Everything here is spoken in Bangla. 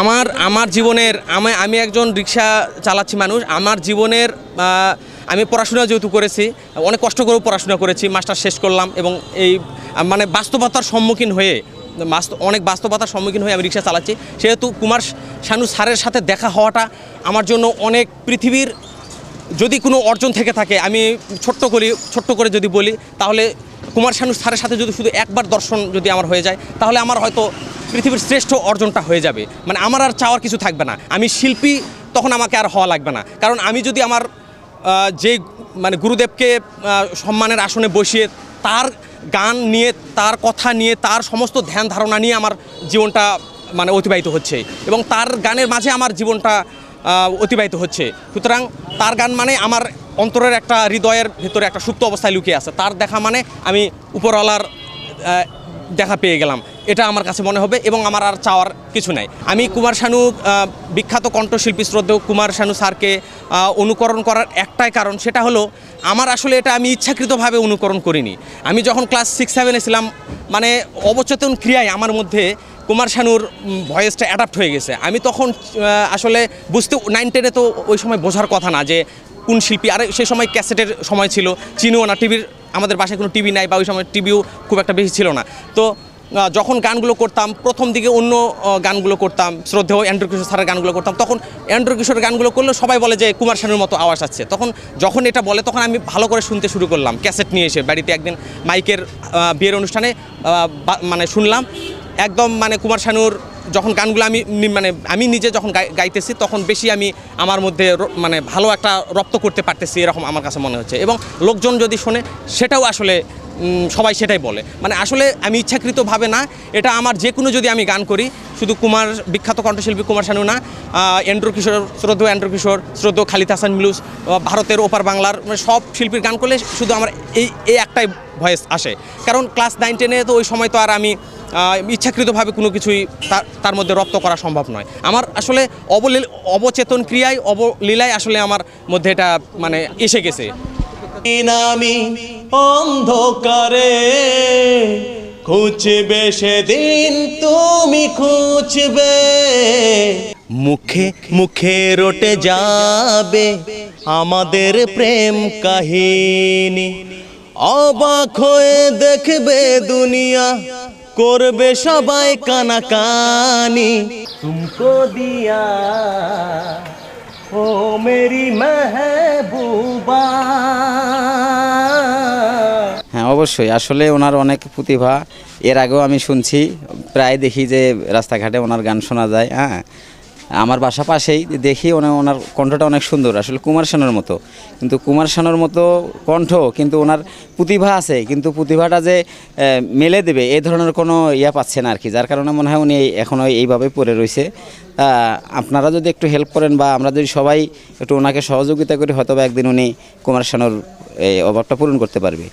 আমার আমার জীবনের, আমি আমি একজন রিক্সা চালাচ্ছি মানুষ, আমার জীবনের আমি পড়াশোনা যেহেতু করেছি, অনেক কষ্ট করেও পড়াশোনা করেছি মাস্টার শেষ করলাম এবং এই মানে বাস্তবতার সম্মুখীন হয়ে অনেক বাস্তবতার সম্মুখীন হয়ে আমি রিক্সা চালাচ্ছি। সেহেতু কুমার শানু স্যারের সাথে দেখা হওয়াটা আমার জন্য অনেক পৃথিবীর যদি কোনো অর্জন থেকে থাকে, আমি ছোট্ট করি, ছোট্ট করে যদি বলি, তাহলে কুমার শানু স্যারের সাথে যদি শুধু একবার দর্শন যদি আমার হয়ে যায়, তাহলে আমার হয়তো পৃথিবীর শ্রেষ্ঠ অর্জনটা হয়ে যাবে। মানে আমার আর চাওয়ার কিছু থাকবে না। আমি শিল্পী, তখন আমাকে আর হওয়া লাগবে না। কারণ আমি যদি আমার যে মানে গুরুদেবকে সম্মানের আসনে বসিয়ে তার গান নিয়ে, তার কথা নিয়ে, তার সমস্ত ধ্যান ধারণা নিয়ে আমার জীবনটা মানে অতিবাহিত হচ্ছে। এবং তার গানের মাঝে আমার জীবনটা অতিবাহিত হচ্ছে। সুতরাং তার গান মানে আমার অন্তরের একটা হৃদয়ের ভিতরে একটা সুপ্ত অবস্থায় লুকিয়ে আছে। তার দেখা মানে আমি উপরওয়ালার দেখা পেয়ে গেলাম। এটা আমার কাছে মনে হবে এবং আমার আর চাওয়ার কিছু নাই। আমি কুমার শানু বিখ্যাত কণ্ঠশিল্পী শ্রদ্ধেয় কুমার শানু স্যারকে অনুকরণ করার একটাই কারণ সেটা হলো, আমার আসলে এটা আমি ইচ্ছাকৃতভাবে অনুকরণ করিনি। আমি যখন ক্লাস সিক্স সেভেনে ছিলাম মানে অবচেতন ক্রিয়ায় আমার মধ্যে কুমার শানুর ভয়েসটা অ্যাডাপ্ট হয়ে গেছে। আমি তখন আসলে বুঝতে নাইন টেনে তো ওই সময় বোঝার কথা না যে কোন শিল্পী? আরে সেই সময় ক্যাসেটের সময় ছিল। চিনিও না টিভির, আমাদের বাসায় কোনো টিভি নাই বা ওই সময় টিভিও খুব একটা বেশি ছিল না। তো যখন গানগুলো করতাম, প্রথম দিকে অন্য গানগুলো করতাম, শ্রদ্ধেয় অ্যান্ড্রু কিশোর স্যারের গানগুলো করতাম, তখন অ্যান্ড্রু কিশোর গানগুলো করলে সবাই বলে যে, কুমার শানুর মতো আওয়াজ আসছে। তখন যখন এটা বলে, তখন আমি ভালো করে শুনতে শুরু করলাম, ক্যাসেট নিয়ে এসে। বাড়িতে একদিন মাইকের বিয়ের অনুষ্ঠানে মানে শুনলাম একদম মানে কুমার শানুর যখন গানগুলো আমি মানে আমি নিজে যখন গাই- গাইতেছি, তখন বেশি আমি আমার মধ্যে মানে ভালো একটা রপ্ত করতে পারতেছি, এরকম আমার কাছে মনে হচ্ছে। এবং লোকজন যদি শোনে, সেটাও আসলে সবাই সেটাই বলে। মানে আসলে আমি ইচ্ছাকৃতভাবে না, এটা আমার যে কোনো যদি আমি গান করি, শুধু কুমার, বিখ্যাত কণ্ঠশিল্পী কুমার শানু না এন্ড্রু কিশোর শ্রদ্ধ এন্ড্রু কিশোর শ্রদ্ধ খালিদ হাসান মিলুস ভারতের ওপার বাংলার মানে সব শিল্পীর গান করলে শুধু আমার এই এই একটাই ভয়েস আসে। কারণ ক্লাস নাইন, টেনে তো ওই সময় তো আর আমি ইচ্ছাকৃতভাবে কোনো কিছুই তার মধ্যে রপ্ত করা সম্ভব নয়। আমার আসলে অবলীল অবচেতন ক্রিয়ায় অবলীলায় আসলে আমার মধ্যে এটা মানে এসে গেছে। অন্ধকারে খুঁজবে সেদিন, তুমি খুঁজবে। মুখে মুখে রটে যাবে আমাদের প্রেম কাহিনী। অবাক হয়ে দেখবে দুনিয়া করবে সবাই কানাকানি। তুমকো দিয়া ও মেরি মেহবুবা। হ্যাঁ অবশ্যই। আসলে ওনার অনেক প্রতিভা। এর আগেও আমি শুনছি প্রায় দেখি যে রাস্তাঘাটে ওনার গান শোনা যায় হ্যাঁ? আমার বাসা পাশেই দেখি ওনার ওনার কণ্ঠটা অনেক সুন্দর, আসলে কুমার শানুর মতো। কিন্তু কুমার শানুর মতো কণ্ঠ, কিন্তু ওনার প্রতিভা আছে, কিন্তু প্রতিভাটা যে মেলে দেবে, এ ধরনের কোনো ইয়া পাচ্ছে না আর কি যার কারণে মনে হয় উনি এখনও এইভাবে পড়ে রয়েছে আপনারা যদি একটু হেল্প করেন বা আমরা যদি সবাই একটু ওনাকে সহযোগিতা করি হয়তো একদিন উনি কুমার শানুর এই অভাবটা পূরণ করতে পারবে।